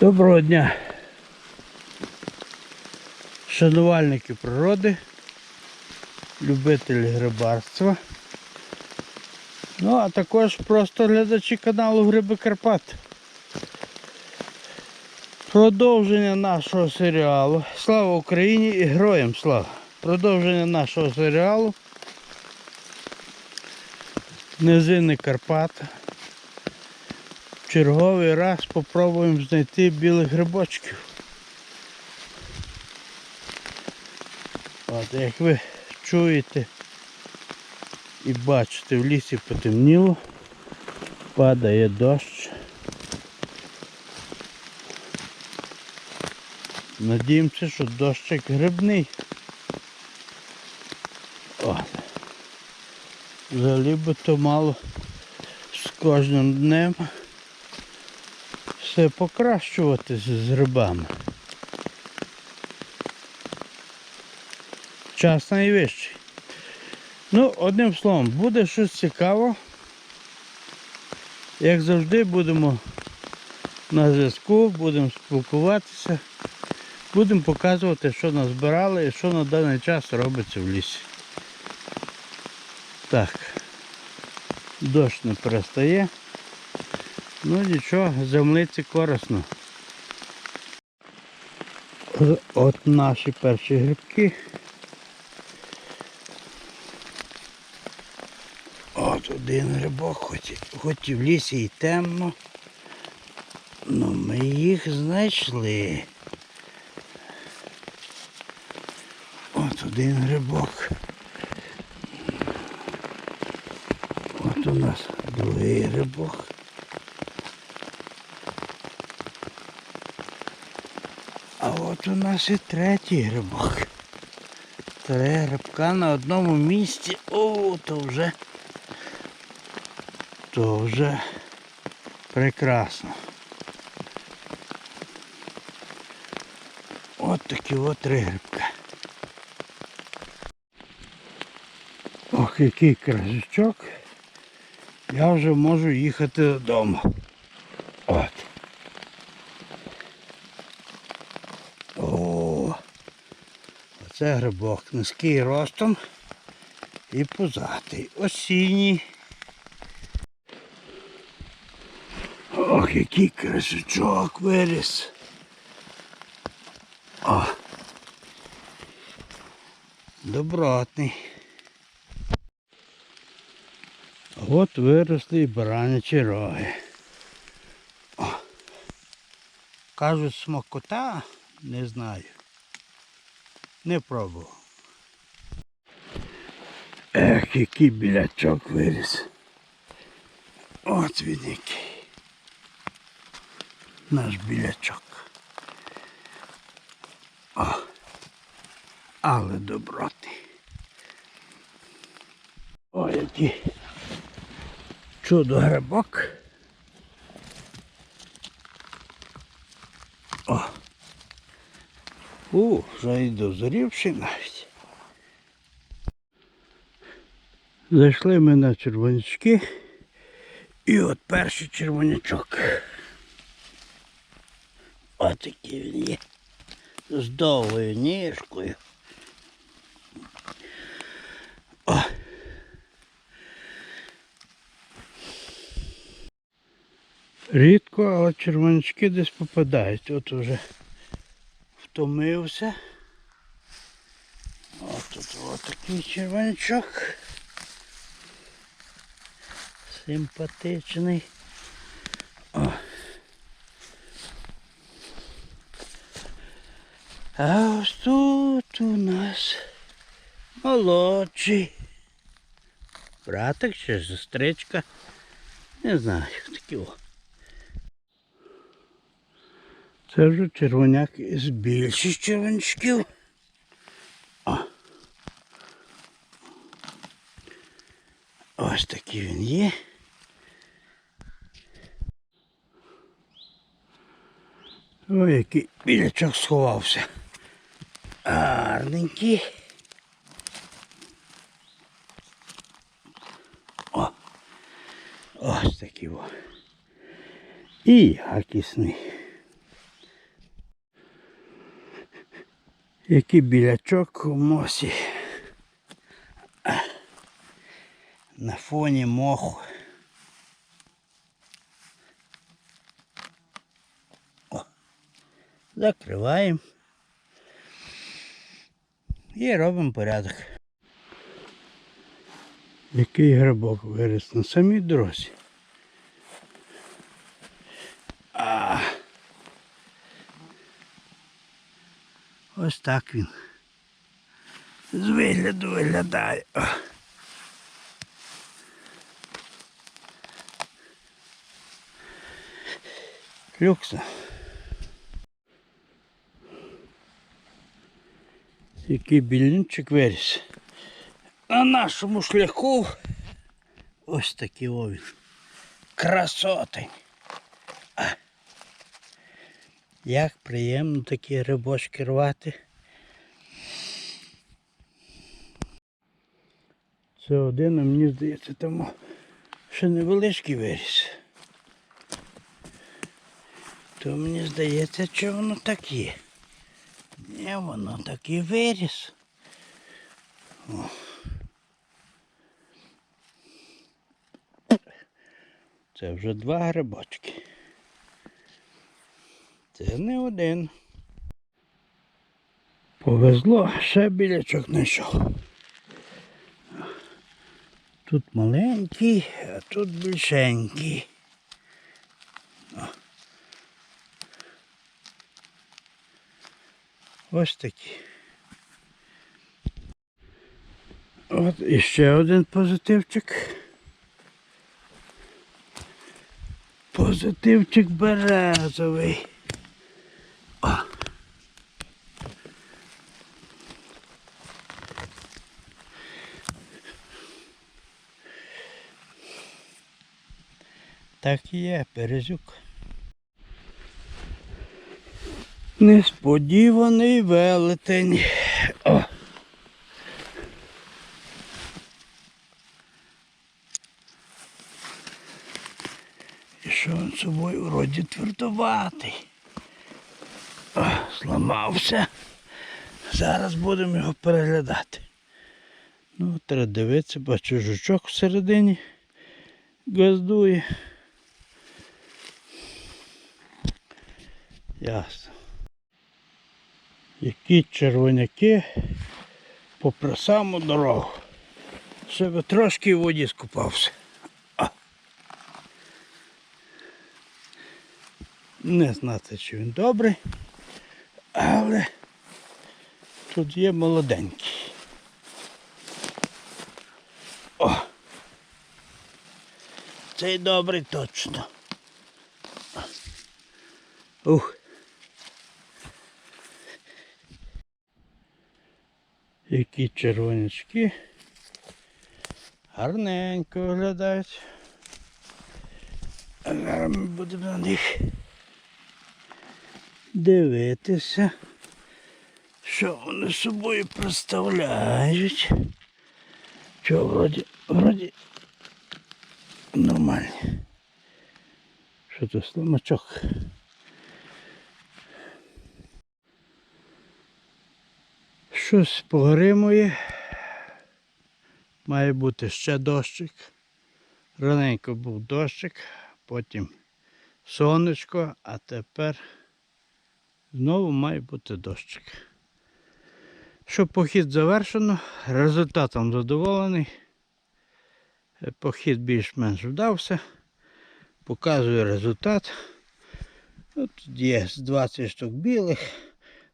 Доброго дня, шанувальники природи, любителі грибарства. Ну, а також просто глядачі каналу Гриби Карпат. Продовження нашого серіалу. Слава Україні і героям слава! Продовження нашого серіалу. Низини Карпат. Черговий раз спробуємо знайти білих грибочків. От, як ви чуєте і бачите, в лісі потемніло, падає дощ. Надіємося, що дощик грибний. От. Взагалі би то мало з кожним днем все покращуватися з грибами. Час найвищий. Ну, одним словом, буде щось цікаво. Як завжди, будемо на зв'язку, будемо спілкуватися, будемо показувати, що назбирали і що на даний час робиться в лісі. Так, дощ не перестає. Ну нічого, землиці корисно. От наші перші грибки. От один грибок, хоч, хоч і в лісі і темно. Ну ми їх знайшли. От один грибок. От у нас другий грибок. Нас і третій грибок. Три грибка на одному місці. О, то вже. То вже прекрасно. От такі от три грибка. Ох, який красочок. Я вже можу їхати додому. Оце грибок низький ростом і пузатий. Осінній. Ох, який красочок виріс. О. Добротний. От виросли баранячі роги. О. Кажуть, смакота, не знаю. Не пробував. Ех, який білячок виріс. От він який. Наш білячок. О, але добротний. Ой, який чудо грибок. О. У, вже і дозорівши навіть. Зайшли ми на червонячки. І от перший червонячок. Ось такий він є. З довгою ніжкою. О. Рідко, але червонячки десь попадають. От уже втомився. Ось тут ось такий червонячок. Симпатичний. О. А ось тут у нас молодший. Братик чи сестричка. Не знаю, такі о. Це вже червоняк із більших червонячків. О. Ось такий він є. Ой, який білячок сховався. Гарненький. О, ось такий. І якісний. Який білячок у мосі. На фоні моху. Закриваємо. І робимо порядок. Який грибок виріс на самій дорозі. А. Ось так він. З вигляду виглядає. Люкса. Який білінчик виріс. На нашому шляху ось такий о він. Красотень. Як приємно такі рибочки рвати. Це один, а мені здається, там ще невеличкий виріс. То мені здається, що воно так є. Ні, воно так і виріс. О. Це вже два грибочки. Це не один. Повезло, ще білячок знайшов. Тут маленький, а тут більшенький. Ось такі. От іще один позитивчик. Позитивчик березовий. Так і є, березюк. Несподіваний велетень. О. І що він собою вроді твердуватий. О, зламався. Зараз будемо його переглядати. Ну, треба дивитися, бачу жучок всередині газдує. Ясно. Які червоняки попри саму дорогу. Ще би трошки в воді скупався. А. Не знати, чи він добрий, але тут є молоденький. О! Цей добрий точно. Ух. Які червонячки. Гарненько виглядають. Ми будемо на них дивитися, що вони собою представляють. Що вроді, вроді нормальні. Що це сломачок? Щось погримує. Має бути ще дощик. Раненько був дощик, потім сонечко, а тепер знову має бути дощик. Що похід завершено, результатом задоволений. Похід більш-менш вдався. Показую результат. Тут є з 20 штук білих,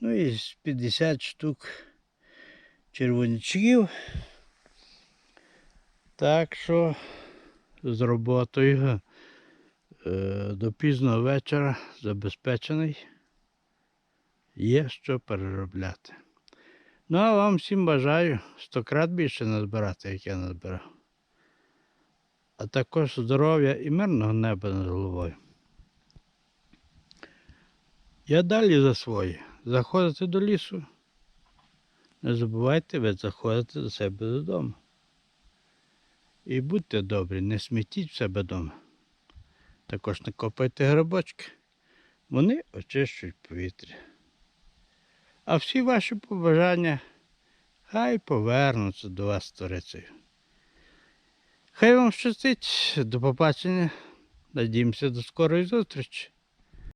ну і з 50 штук червонячків. Так що з роботою е, до пізного вечора забезпечений. Є що переробляти. Ну а вам всім бажаю стократ більше назбирати, як я назбирав. А також здоров'я і мирного неба над головою. Я далі за своє. Заходите до лісу. Не забувайте, ви заходите до себе додому. І будьте добрі, не смітіть в себе вдома. Також не копайте грибочки. Вони очищують повітря. А всі ваші побажання хай повернуться до вас сторицею. Хай вам щастить, до побачення. Надіємося до скорої зустрічі.